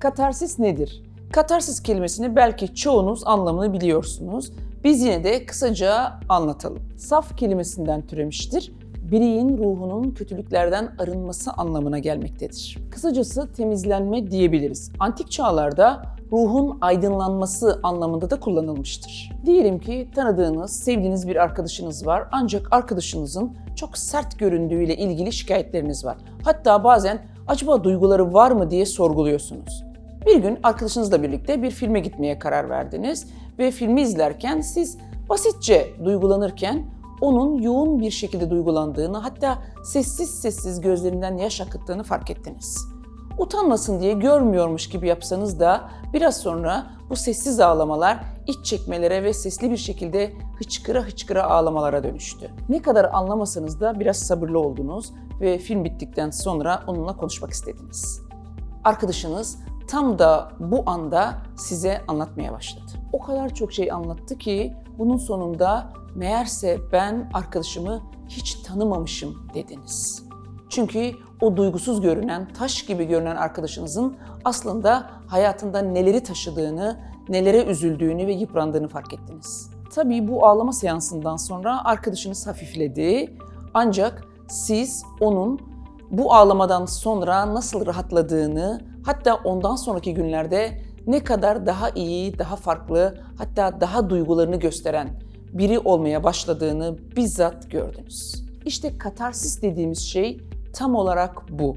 Katarsis nedir? Katarsis kelimesini belki çoğunuz anlamını biliyorsunuz. Biz yine de kısaca anlatalım. Saf kelimesinden türemiştir. Bireyin ruhunun kötülüklerden arınması anlamına gelmektedir. Kısacası temizlenme diyebiliriz. Antik çağlarda ruhun aydınlanması anlamında da kullanılmıştır. Diyelim ki tanıdığınız, sevdiğiniz bir arkadaşınız var ancak arkadaşınızın çok sert göründüğüyle ilgili şikayetleriniz var. Hatta bazen acaba duyguları var mı diye sorguluyorsunuz. Bir gün arkadaşınızla birlikte bir filme gitmeye karar verdiniz ve filmi izlerken siz basitçe duygulanırken onun yoğun bir şekilde duygulandığını hatta sessiz sessiz gözlerinden yaş akıttığını fark ettiniz. Utanmasın diye görmüyormuş gibi yapsanız da biraz sonra bu sessiz ağlamalar iç çekmelere ve sesli bir şekilde hıçkıra hıçkıra ağlamalara dönüştü. Ne kadar anlamasanız da biraz sabırlı oldunuz ve film bittikten sonra onunla konuşmak istediniz. Arkadaşınız tam da bu anda size anlatmaya başladı. O kadar çok şey anlattı ki bunun sonunda meğerse ben arkadaşımı hiç tanımamışım dediniz. Çünkü o duygusuz görünen, taş gibi görünen arkadaşınızın aslında hayatında neleri taşıdığını, nelere üzüldüğünü ve yıprandığını fark ettiniz. Tabii bu ağlama seansından sonra arkadaşınız hafifledi. Ancak siz onun bu ağlamadan sonra nasıl rahatladığını, hatta ondan sonraki günlerde ne kadar daha iyi, daha farklı, hatta daha duygularını gösteren biri olmaya başladığını bizzat gördünüz. İşte katarsis dediğimiz şey tam olarak bu.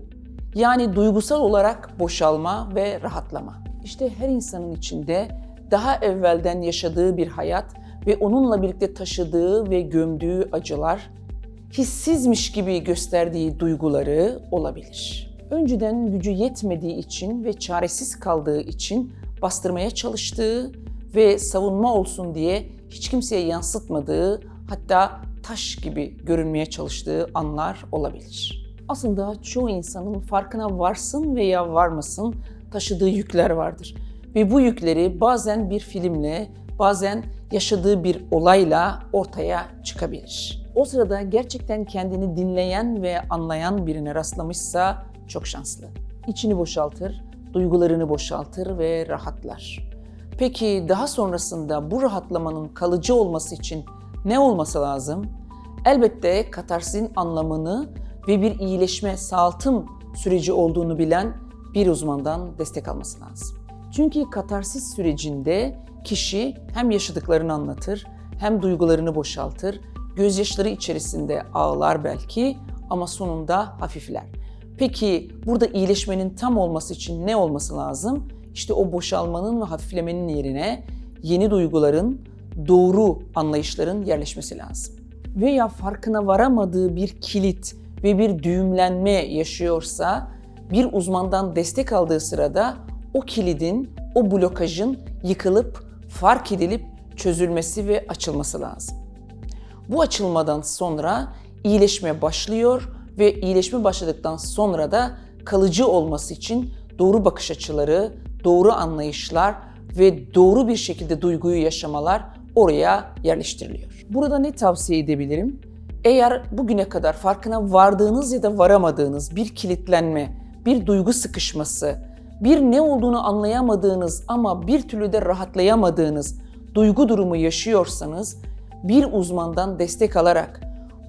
Yani duygusal olarak boşalma ve rahatlama. İşte her insanın içinde daha evvelden yaşadığı bir hayat ve onunla birlikte taşıdığı ve gömdüğü acılar, hissizmiş gibi gösterdiği duyguları olabilir. Önceden gücü yetmediği için ve çaresiz kaldığı için bastırmaya çalıştığı ve savunma olsun diye hiç kimseye yansıtmadığı hatta taş gibi görünmeye çalıştığı anlar olabilir. Aslında çoğu insanın farkına varsın veya varmasın taşıdığı yükler vardır. Ve bu yükleri bazen bir filmle, bazen yaşadığı bir olayla ortaya çıkabilir. O sırada gerçekten kendini dinleyen ve anlayan birine rastlamışsa çok şanslı. İçini boşaltır, duygularını boşaltır ve rahatlar. Peki daha sonrasında bu rahatlamanın kalıcı olması için ne olması lazım? Elbette katarsin anlamını ve bir iyileşme, sağaltım süreci olduğunu bilen bir uzmandan destek alması lazım. Çünkü katarsis sürecinde kişi hem yaşadıklarını anlatır, hem duygularını boşaltır, gözyaşları içerisinde ağlar belki ama sonunda hafifler. Peki burada iyileşmenin tam olması için ne olması lazım? İşte o boşalmanın ve hafiflemenin yerine yeni duyguların, doğru anlayışların yerleşmesi lazım. Veya farkına varamadığı bir kilit ve bir düğümlenme yaşıyorsa bir uzmandan destek aldığı sırada o kilidin, o blokajın yıkılıp, fark edilip çözülmesi ve açılması lazım. Bu açılmadan sonra iyileşme başlıyor ve iyileşme başladıktan sonra da kalıcı olması için doğru bakış açıları, doğru anlayışlar ve doğru bir şekilde duyguyu yaşamalar oraya yerleştiriliyor. Burada ne tavsiye edebilirim? Eğer bugüne kadar farkına vardığınız ya da varamadığınız bir kilitlenme, bir duygu sıkışması, bir ne olduğunu anlayamadığınız ama bir türlü de rahatlayamadığınız duygu durumu yaşıyorsanız bir uzmandan destek alarak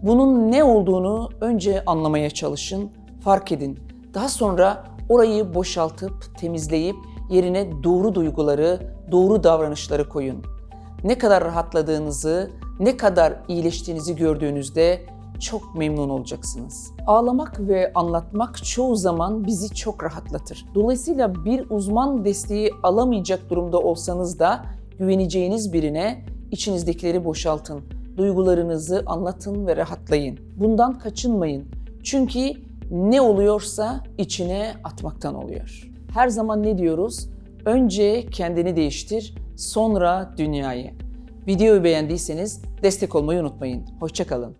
bunun ne olduğunu önce anlamaya çalışın, fark edin. Daha sonra orayı boşaltıp, temizleyip yerine doğru duyguları, doğru davranışları koyun. Ne kadar rahatladığınızı, ne kadar iyileştiğinizi gördüğünüzde çok memnun olacaksınız. Ağlamak ve anlatmak çoğu zaman bizi çok rahatlatır. Dolayısıyla bir uzman desteği alamayacak durumda olsanız da güveneceğiniz birine içinizdekileri boşaltın. Duygularınızı anlatın ve rahatlayın. Bundan kaçınmayın. Çünkü ne oluyorsa içine atmaktan oluyor. Her zaman ne diyoruz? Önce kendini değiştir, sonra dünyayı. Videoyu beğendiyseniz destek olmayı unutmayın. Hoşçakalın.